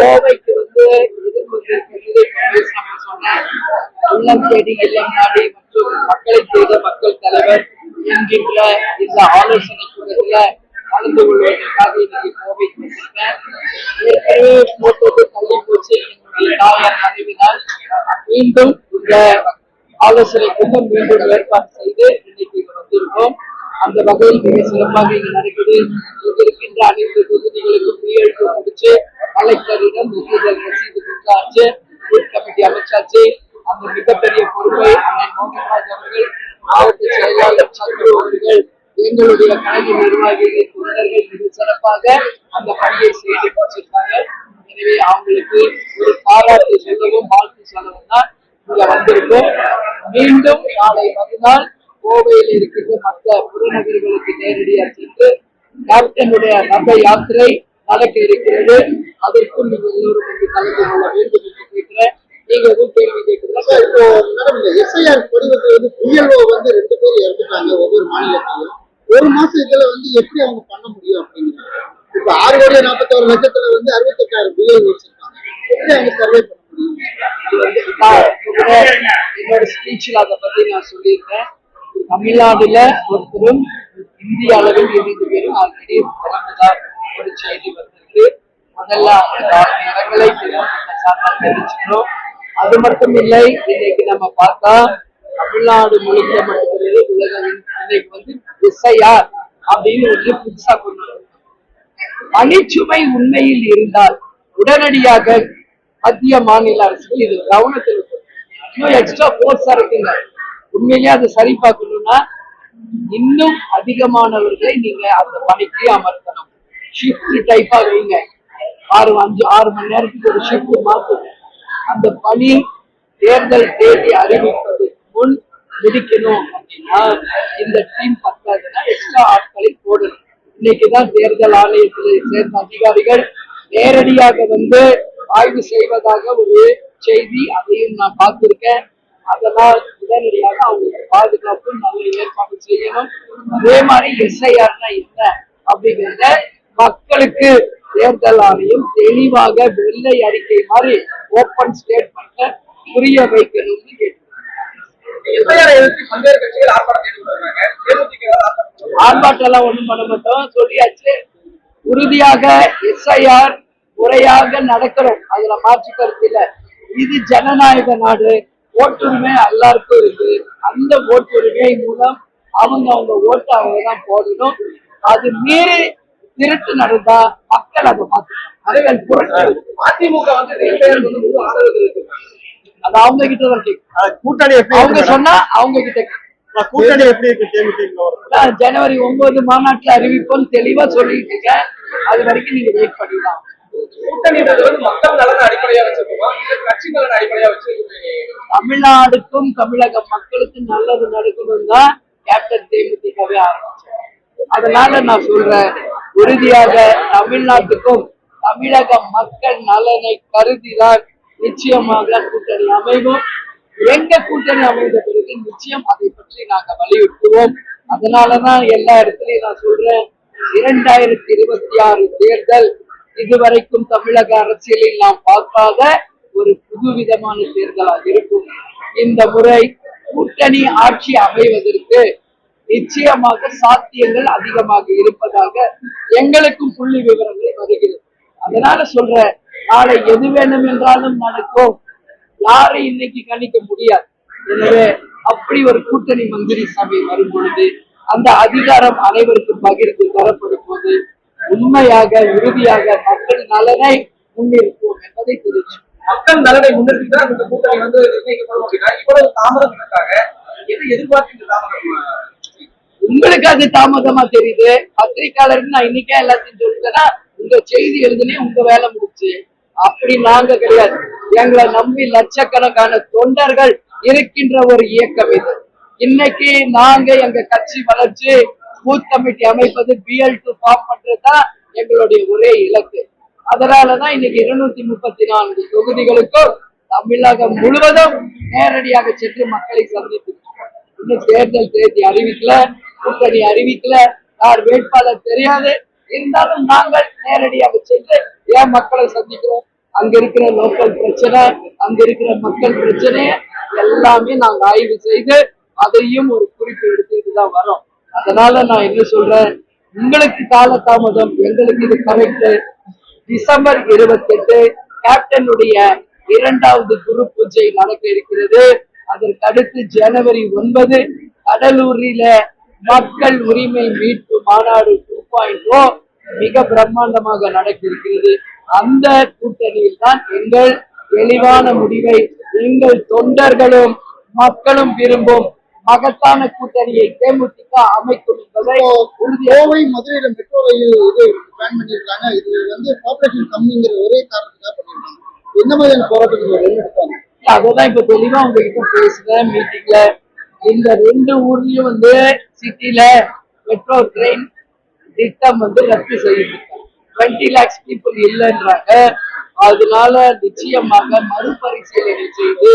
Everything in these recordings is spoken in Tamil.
கோவைக்கு வந்து உள்ளம் தேடி இல்லம் நாடி மற்றும் மக்களை தேட மக்கள் தலைவர் என்கின்ற இந்த ஆலோசனை கூட்டத்துல கலந்து கொள்வதற்காக இன்னைக்கு கோவைக்கு வந்திருக்கேன் ஏற்கனவே தள்ளி போச்சு என்னுடைய தாயார் மறைவினால் மீண்டும் இந்த ஆலோசனை கூட்டம் மீண்டும் ஏற்பாடு செய்து இன்னைக்கு வந்திருக்கோம் அந்த வகையில் மிக சிறப்பாக இங்கு நடக்குது இருக்கின்ற அனைத்து தொகுதிகளுக்கும் கையெழுத்து முடிச்சு கலெக்டரிடம் ஒப்புதல் ரசீது கொடுத்தாச்சு பூத் கமிட்டி அமைச்சாச்சு. அந்த மிகப்பெரிய பொறுப்பை அண்ணன் மோகன்ராஜ் அவர்கள் மாவட்ட செயலாளர் சந்துரு அவர்கள் எங்களுடைய கழக நிர்வாகிகள் தொண்டர்கள் மிக சிறப்பாக அந்த பணியை செய்து முடிச்சிருக்காங்க. எனவே அவங்களுக்கு ஒரு பாராட்டு சொல்லவும் வாழ்த்து சொல்லவும் தான் இங்க வந்திருக்கும். மீண்டும் நாளை மறுநாள் கோவையில் இருக்கின்ற மற்ற புறநகர்களுக்கு நேரடியாக சென்று கேப்டனுடைய ரத யாத்திரை நடக்க இருக்கிறது. அதற்கும் நீங்கள் எல்லோரும் வந்து கலந்து கொள்ள வேண்டும் என்று கேட்கிறேன். நீங்க எதுவும் கேள்வி கேட்கிறீங்களா சார், இப்போ மேடம் இந்த எஸ்ஐஆர் படிவத்துல வந்து பிஎல்ஓ வந்து ரெண்டு பேர் இறந்துட்டாங்க ஒவ்வொரு மாநிலத்திலையும் ஒரு மாசம் இதுல வந்து எப்படி அவங்க பண்ண முடியும் அப்படிங்கிறாங்க? இப்ப ஆறு கோடி நாற்பத்தோரு லட்சத்துல வந்து அறுபத்தெட்டாயிரம் பிஎல்ஓ வச்சிருக்காங்க. எப்படி அவங்க சர்வே பண்ண முடியும்? என்னோட ஸ்பீச்ல அதை பத்தி நான் சொல்லியிருக்கேன். தமிழ்நாடுல ஒருத்தரும் இந்திய அளவில் இரண்டு பேரும் ஆல்ரெடி பிறந்ததா ஒரு செய்தி வந்திருக்கு. முதல்ல அந்த இடங்களை தெரிவிச்சுக்கிறோம். அது மட்டும் இல்லை இன்னைக்கு நம்ம பார்த்தா தமிழ்நாடு முழுக்க மட்டுமில்லை உலகம் இன்னைக்கு வந்து எஸ்ஐஆர் அப்படின்னு ஒன்று புதுசா கொண்டு பணிச்சுமை உண்மையில் இருந்தால் உடனடியாக மத்திய மாநில அரசுகள் இது கவனத்தில் இருக்கணும். இன்னும் எக்ஸ்ட்ரா போர்ஸா இருக்குங்க. உண்மையிலேயே அதை சரி பார்க்கணும்னா இன்னும் அதிகமானவர்களை நீங்க அந்த பணிக்கு அமர்த்தணும். ஷிஃப்ட் டைப்பா வைங்க. ஆறு அஞ்சு ஆறு மணி நேரத்துக்கு ஒரு ஷிஃப்ட் மாத்துங்க அந்த பணி தேர்தல் தேதி அறிவிப்பது முன் முடிக்கணும் அப்படின்னா இந்த டீம் பத்தாதுன்னா எக்ஸ்ட்ரா ஆட்களை போடணும். இன்னைக்குதான் தேர்தல் ஆணையத்தில் சேர்ந்த அதிகாரிகள் நேரடியாக வந்து ஆய்வு செய்வதாக ஒரு செய்தி அதையும் நான் பார்த்திருக்கேன். அதனால் உடனடியாக அவங்களுக்கு பாதுகாப்பு நல்ல ஏற்பாடு செய்யணும். அதே மாதிரி எஸ்ஐஆர்னா என்ன அப்படிங்கிறத மக்களுக்கு தேர்தல் ஆணையம் தெளிவாக வெள்ளை அறிக்கை மாதிரி ஓப்பன் ஸ்டேட்மெண்ட்டை புரிய வைக்கணும்னு கேட்டு ஆர்ப்பாட்டம் ஒண்ணும் பண்ண மாட்டோம். சொல்லியாச்சு. உறுதியாக எஸ்ஐஆர் முறையாக நடக்கிறோம். அதுல மாற்று கருத்து இல்ல. இது ஜனநாயக நாடு. ஓட்டுரிமை எல்லாருக்கும் இருக்கு. அந்த ஓட்டுரிமை மூலம் அவங்க அவங்க ஓட்டு அவங்க தான் போடணும். அது மீறி திருட்டு நடந்தா மக்கள் அதை புரட்சி. அதிமுக வந்து அது அவங்க கிட்ட தான் கூட்டணி அவங்க சொன்னா அவங்க கிட்ட? கூட்டணி எப்படி இருக்கு ஜனவரி ஒன்பது மாநாட்டுல அறிவிப்போம் தெளிவா சொல்லிட்டு இருக்கேன். அது வரைக்கும் நீங்க வெயிட் பண்ணிடலாம் கூட்டணின்றது வந்து மக்கள் நலன் அடிப்படையா வச்சிருக்கோமா? கட்சி நலன் அடிப்படையா வச்சு தமிழ்நாடுக்கும் தமிழக மக்களுக்கும் நல்லது நடக்கணும் தான் கேப்டன் தேமுதிகவே ஆரம்பிச்சேன் அதனால நான் சொல்றேன் உறுதியாக தமிழ்நாட்டுக்கும் தமிழக மக்கள் நலனை கருதிதான் நிச்சயமாக கூட்டணி அமைவோம். எங்க கூட்டணி அமைந்த பிறகு நிச்சயம் அதை பற்றி நாங்க வலியுறுத்துவோம். அதனாலதான் எல்லா இடத்துலயும் நான் சொல்றேன் இரண்டாயிரத்தி இருபத்தி ஆறு தேர்தல் இதுவரைக்கும் தமிழக அரசியலில் நாம் பார்க்காத ஒரு புதுவிதமான தேர்தலாக இருக்கும். இந்த முறை கூட்டணி ஆட்சி அமைவதற்கு நிச்சயமாக சாத்தியங்கள் அதிகமாக இருப்பதாக எங்களுக்கும் புள்ளி விவரங்கள் வருகிறது. அதனால சொல்றேன் நாளை எது வேண்டும் என்றாலும் நடக்கும். யாரை இன்னைக்கு கணிக்க முடியாது. எனவே அப்படி ஒரு கூட்டணி மந்திரி சபை வரும் பொழுது அந்த அதிகாரம் அனைவருக்கும் பகிர்ந்து தரப்படும் போது உண்மையாக உறுதியாக மக்கள் நலனை முன்னிறுத்துவோம் என்பதை தெரிவிச்சு. மக்கள் நலனை முன்னிறுத்தி தான் இந்த கூட்டணி வந்து நிர்ணயிக்கப்படும் அப்படின்னா இவ்வளவு தாமதம் இருக்காங்க எதை எதிர்பார்த்து இந்த தாமதம்? உங்களுக்கு அது தாமதமா தெரியுது. பத்திரிக்கையாளருக்கு நான் இன்னைக்கே எல்லாத்தையும் சொல்லிட்டேன்னா உங்க செய்தி எழுதுனே உங்க வேலை முடிச்சு அப்படி நாங்க கிடையாது. எங்களை நம்பி லட்சக்கணக்கான தொண்டர்கள் இருக்கின்ற ஒரு இயக்கம் இது. இன்னைக்கு நாங்க எங்க கட்சி வளர்ச்சி பூத் கமிட்டி அமைப்பது பிஎல் டு ஃபார்ம் பண்றதுதான் எங்களுடைய ஒரே இலக்கு. அதனாலதான் இன்னைக்கு இருநூத்தி முப்பத்தி நான்கு தொகுதிகளுக்கும் தமிழகம் முழுவதும் நேரடியாக சென்று மக்களை சந்தித்து இன்னும் தேர்தல் தேதி அறிவிக்கல கூட்டணி அறிவிக்கல யார் வேட்பாளர் தெரியாது. இருந்தாலும் நாங்கள் நேரடியாக சென்று ஏன் மக்களை சந்திக்கிறோம்? அங்க இருக்கிற லோக்கல் பிரச்சனை அங்க இருக்கிற மக்கள் பிரச்சனை எல்லாமே நாங்கள் ஆய்வு செய்து அதையும் ஒரு குறிப்பு எடுத்துக்கிட்டு தான் வரோம். அதனால நான் என்ன சொல்றேன் உங்களுக்கு காலதாமதம் எங்களுக்கு இது கரெக்ட் டிசம்பர் இருபத்தெட்டு கேப்டனுடைய இரண்டாவது குரு பூஜை நடக்க இருக்கிறது. அதற்கு அடுத்து ஜனவரி ஒன்பது கடலூரில மக்கள் உரிமை மீட்பு மாநாடு டூ பாயிண்ட் oh மிக பிரம்மாண்டமாக நடக்க இருக்கிறது. அந்த கூட்டணியில் தான் எங்கள் தெளிவான முடிவை எங்கள் தொண்டர்களும் மக்களும் விரும்பும் மகத்தான கூட்டணியை தேமுதிக அமைக்கும் என்பதை கோவை மதுரையில மெட்ரோ ரயில் இது பிளான் பண்ணியிருக்காங்க. இது வந்து பாப்புலேஷன் கம்மிங்கிற ஒரே காரணத்துக்காக பண்ணியிருக்காங்க. என்ன மாதிரியான போராட்டங்கள் எடுத்தாங்க அததான் இப்ப தெளிவா உங்ககிட்ட பேசுறேன் மீட்டிங்ல இந்த ரெண்டு ஊர்லயும் வந்து சிட்டில மெட்ரோ ட்ரெயின் திட்டம் வந்து ரத்து செய்திருக்காங்க டுவெண்ட்டி லேக்ஸ் பீப்புள் இல்லைன்றாங்க. அதனால நிச்சயமாக மறுபரிசீலனை செய்து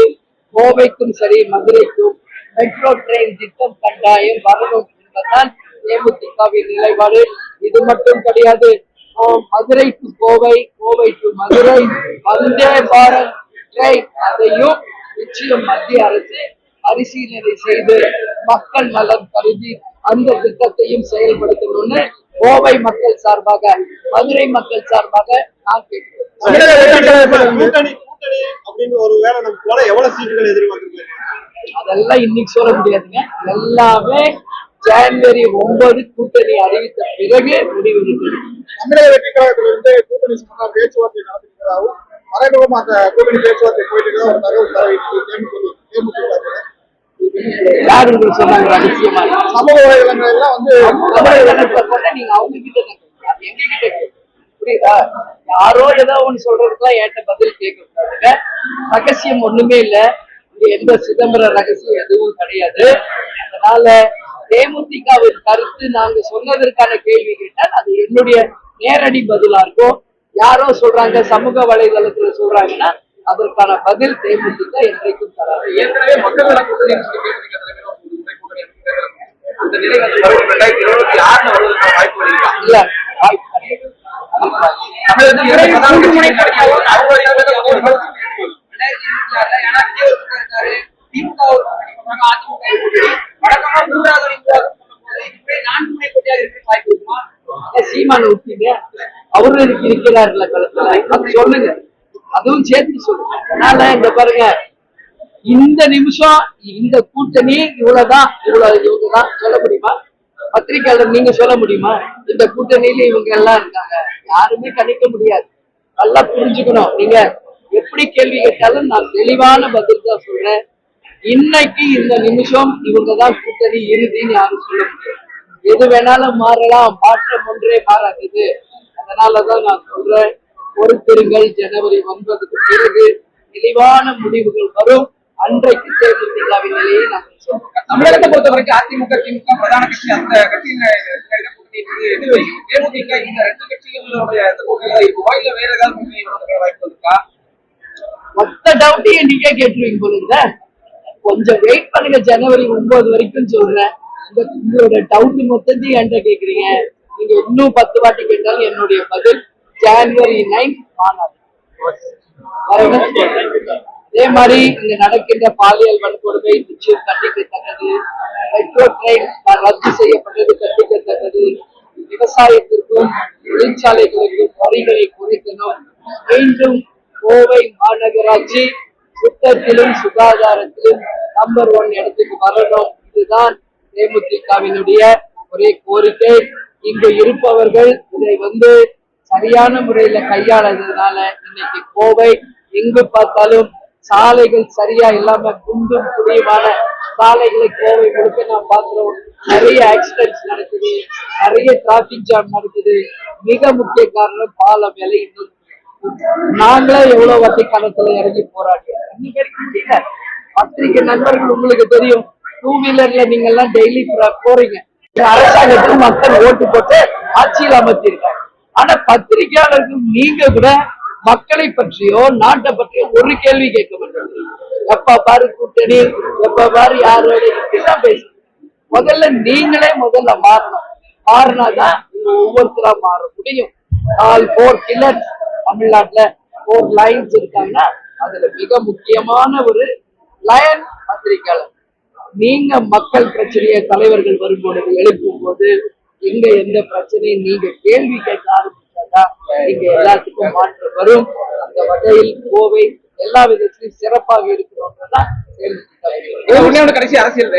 கோவைக்கும் சரி மதுரைக்கும் மெட்ரோ ட்ரெயின் திட்டம் கட்டாயம் வரணும் என்பதுதான் தேமுதிகவின் நிலைப்பாடு இது மட்டும் கிடையாது. Madurai to Kovai Kovai to Madurai Vande Bharat train அதையும் நிச்சயம் மத்திய அரசு பரிசீலனை செய்து மக்கள் நலன் கருதி அந்த திட்டத்தையும் செயல்படுத்தணும்னு கோவை மக்கள் சார்பாக மதுரை மக்கள் சார்பாக நான் கேட்கிறேன் கூட்டணி அப்படின்னு ஒரு வேலை நம்ம போல எவ்வளவு சீட்டுகள் எதிர்பார்க்குறீங்க அதெல்லாம் இன்னைக்கு சொல்ல முடியாதுங்க. எல்லாமே ஜனவரி ஒன்பது கூட்டணி அறிவித்த பிறகு முடிவெடுக்கிறது தமிழக வெற்றி கழகத்துல இருந்து கூட்டணி சம்பந்தமா பேச்சுவார்த்தை நடத்திருக்கிறதாகவும் மறைமுகமா அந்த கூட்டணி பேச்சுவார்த்தை போயிட்டு இருக்கிறதா ஒரு தகவல் தரவிட்டு தேமுதிக தேமுதிக யார் உங்களுக்கு சொன்னாங்க ரகசியமா சமூக வலைதளங்கள் எல்லாம் வந்து போட்டா நீங்க அவங்க கிட்ட எங்க கிட்ட. புரியுதா? யாரோ ஏதோ ஒண்ணு சொல்றதுக்குலாம் என்கிட்ட பதில் கேட்க கூடாதுங்க. ரகசியம் ஒண்ணுமே இல்ல. இங்க எந்த சிதம்பர ரகசியம் எதுவும் கிடையாது. அதனால தேமுதிகவின் கருத்து நாங்க சொன்னதற்கான கேள்வி கேட்டால் அது என்னுடைய நேரடி பதிலா இருக்கும். யாரோ சொல்றாங்க சமூக வலைதளத்துல சொல்றாங்கன்னா அதற்கான பதில் தேமுதிக என்றைக்கும் தராது. ஏற்கனவே மக்கள் நல கூட்டணி. அந்த வந்து ரெண்டாயிரத்தி இருபத்தி ஆறுல வருவதற்கான இல்ல வாய்ப்பு சீமான் விட்டீங்க அவரு இருக்கு- இருக்கிறார்ல களத்துல. சொல்லுங்க. அதுவும் சேர்த்து சொல்லுங்க. அதனால இந்த பாருங்க. இந்த நிமிஷம் இந்த கூட்டணி இவ்வளவுதான் இவ்வளவு இவங்கதான் சொல்ல முடியுமா? பத்திரிகையாளர் நீங்க சொல்ல முடியுமா? இந்த கூட்டணியில இவங்க எல்லாம் இருக்காங்க. யாருமே கணிக்க முடியாது. நல்லா புரிஞ்சுக்கணும். நீங்க எப்படி கேள்வி கேட்டாலும் நான் தெளிவான பதில் தான் சொல்றேன். இன்னைக்கு இந்த நிமிஷம் இவங்க தான் கூட்டணி இறுதின்னு யாரும் சொல்ல முடியாது. எது வேணாலும் மாறலாம். மாற்றம் ஒன்றே மாறாதது. அதனாலதான் நான் சொல்றேன் பொறுத்திருங்கள். ஜனவரி ஒன்பதுக்கு பிறகு தெளிவான முடிவுகள் வரும். அன்றைக்கு தேமுதிகவின் நிலையை நாங்கள் சொல்றோம் தமிழகத்தை பொறுத்த வரைக்கும் அதிமுக திமுக பிரதான கட்சி அந்த வைக்கும் தேமுதிக இந்த ரெண்டு கட்சிகளுடைய இருக்குமா இல்ல வேற ஏதாவது வாய்ப்பு இருக்கா? மொத்த டவுட்டையும் நீங்க கேட்டுருவீங்க போலுங்க கொஞ்சம் வெயிட் பண்ணுங்க ஜனவரி ஒன்பது வரைக்கும் சொல்றேன். உங்க- உங்களோட டவுட் மொத்தத்தையும் என்கிட்ட கேக்குறீங்க. நீங்க இன்னும் பத்து வாட்டி கேட்டாலும் என்னுடைய பதில் ஜனவரி நைன் மாநாடு. அதே மாதிரி இங்க நடக்கின்ற பாலியல் வன்கொடுமை நிச்சயம் கண்டிக்கத்தக்கது மெட்ரோ ட்ரெயின் ரத்து செய்யப்பட்டது கண்டிக்கத்தக்கது விவசாயத்திற்கும் தொழிற்சாலைகளுக்கும் வரிகளை குறைக்கணும். மீண்டும் கோவை மாநகராட்சி சுத்தத்திலும் சுகாதாரத்திலும் நம்பர் ஒன் இடத்துக்கு வரணும். இதுதான் தேமுதிகவினுடைய ஒரே கோரிக்கை. இங்கு இருப்பவர்கள் இதை வந்து சரியான முறையில கையாளதுனால இன்னைக்கு கோவை எங்கு பார்த்தாலும் சாலைகள் சரியா இல்லாம குண்டும் குடியுமான சாலைகளை கோவை முழுக்க நாம் பார்க்கிறோம். நிறைய ஆக்சிடென்ட்ஸ் நடக்குது. நிறைய டிராபிக் ஜாம் நடக்குது. மிக முக்கிய காரணம் பாலம் விலை இன்னும் நாங்களே எவ்வளவு வட்டி கணக்குல இறங்கி போராடுறோம் இன்னைக்கு வரைக்கும் முடியல பத்திரிகை நண்பர்கள் உங்களுக்கு தெரியும். டூ வீலர்ல நீங்க எல்லாம் டெய்லி போறீங்க. அரசாங்கத்துக்கு மக்கள் ஓட்டு போட்டு ஆட்சியில் அமர்த்திருக்காங்க ஆனா பத்திரிகையாளர்கள் நீங்க கூட மக்களை பற்றியோ நாட்டை பற்றியோ ஒரு கேள்வி கேட்க மாட்டாங்க எப்ப பாரு கூட்டணி எப்ப பாரு யாரோட இப்படிதான் பேசுறீங்க முதல்ல நீங்களே முதல்ல மாறணும். மாறினாதான் ஒவ்வொருத்தரா மாற முடியும். ஆல் போர் கில்லர்ஸ் தமிழ்நாட்டுல போர் லைன்ஸ் இருக்காங்கன்னா அதுல மிக முக்கியமான ஒரு லயன் பத்திரிகையாளர். நீங்க மக்கள் பிரச்சனையை தலைவர்கள் வரும்பொழுது எழுப்பும் போது எங்க எந்த பிரச்சனையும் நீங்க கேள்வி கேட்க ஆரம்பிச்சாதான் இங்க எல்லாத்துக்கும் மாற்றம் வரும். அந்த வகையில் கோவை எல்லா விதத்திலும் சிறப்பாக இருக்கணும்ன்றதான் கடைசி அரசியல்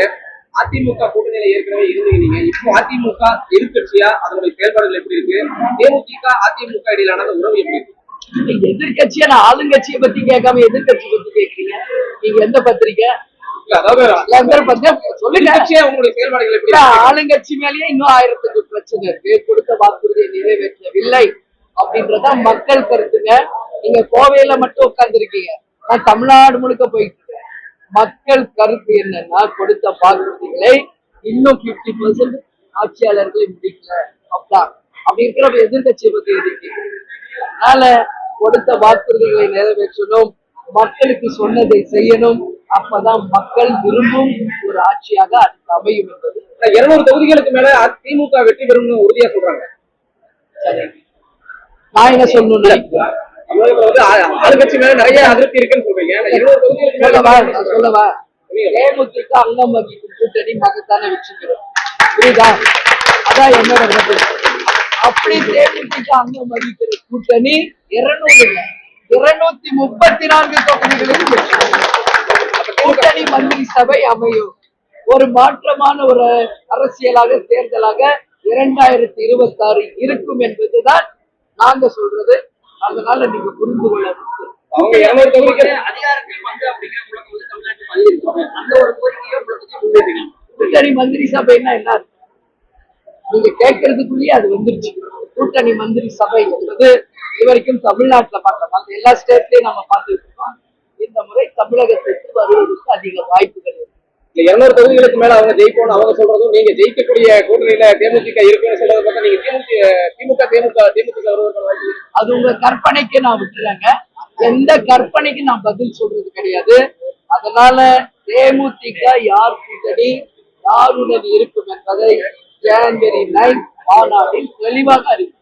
அதிமுக கூட்டணியில ஏற்கனவே இருந்தீங்க இப்போ அதிமுக எதிர்க்கட்சியா? அதனுடைய செயல்பாடுகள் எப்படி இருக்கு? தேமுதிக அதிமுக இடையிலான உறவு எப்படி இருக்கு? நீங்க எதிர்கட்சியா நான் ஆளுங்கட்சியை பத்தி கேட்காம எதிர்கட்சி பத்தி கேக்குறீங்க நீங்க எந்த பத்திரிக்கை? ஆளுங்கட்சி மேலேயே இன்னும் ஆயிரத்துக்கு பிரச்சனை இருக்கு. கொடுத்த வாக்குறுதியை நிறைவேற்றவில்லை. அப்படின்றத மக்கள் கருத்துங்க. நீங்க கோவையில மட்டும் உட்கார்ந்துருக்கீங்க. நான் தமிழ்நாடு முழுக்க போயிட்டு இருக்கேன் மக்கள் கருத்து என்னன்னா கொடுத்த வாக்குறுதிகளை இன்னும் பிப்டி பர்சன்ட் ஆட்சியாளர்களை முடிக்கல. அப்படிதான் அப்படி இருக்கிற எதிர்கட்சியை பத்தி இருக்கு அதனால கொடுத்த வாக்குறுதிகளை நிறைவேற்றணும். மக்களுக்கு சொன்னதை செய்யணும். அப்பதான் மக்கள் விரும்பும் ஒரு ஆட்சியாக அது அமையும் என்பது. இருநூறு தொகுதிகளுக்கு மேல திமுக வெற்றி பெறும்னு உறுதியா சொல்றாங்க. சரி. நான் என்ன ஆ- ஆளுங்கட்சி மேல நிறைய அதிருப்தி இருக்குன்னு சொல்றீங்க. சொல்லவா சொல்லவா தேமுதிக அங்கம் வகிக்கும் கூட்டணி மகத்தான புரியுதா? அதான் என்னோட கருத்து அப்படி தேமுதிக அங்கம் வகிக்கிற கூட்டணி இருநூறு இல்ல. இருநூத்தி முப்பத்தி நான்கு தொகுதிகளில். கூட்டணி மந்திரி சபை அமையும். ஒரு மாற்றமான ஒரு அரசியலாக தேர்தலாக இரண்டாயிரத்தி இருபத்தி ஆறு இருக்கும் என்பதுதான் நாங்க சொல்றது அதனால நீங்க புரிந்து கொள்ள கூட்டணி மந்திரி சபைன்னா என்ன? நீங்க கேட்கறதுக்குள்ளேயே அது வந்துருச்சு. கூட்டணி மந்திரி சபை என்பது இதுவரைக்கும் தமிழ்நாட்டுல பார்த்தோம் மத்த எல்லா ஸ்டேட்லயும் நம்ம பார்த்துட்டு இருக்கோம். இந்த முறை தமிழகத்திற்கு வருவதற்கு அதிக வாய்ப்புகள் இருக்கு. இருநூறு தொகுதிகளுக்கு மேல அவங்க ஜெயிப்போம்னு அவங்க சொல்றதும் நீங்க ஜெயிக்கக்கூடிய கூட்டணியில தேமுதிக இருக்குன்னு சொல்றத பார்த்தா நீங்க திமுக திமுக தேமுக அது உங்க கற்பனைக்கு நான் விட்டுறேங்க. எந்த கற்பனைக்கு நான் பதில் சொல்றது கிடையாது. அதனால தேமுதிக யார் கூட்டணி யாருடன் இருக்கும் என்பதை ஜனவரி நைன் மாநாட்டில் தெளிவாக அறிவிக்கும்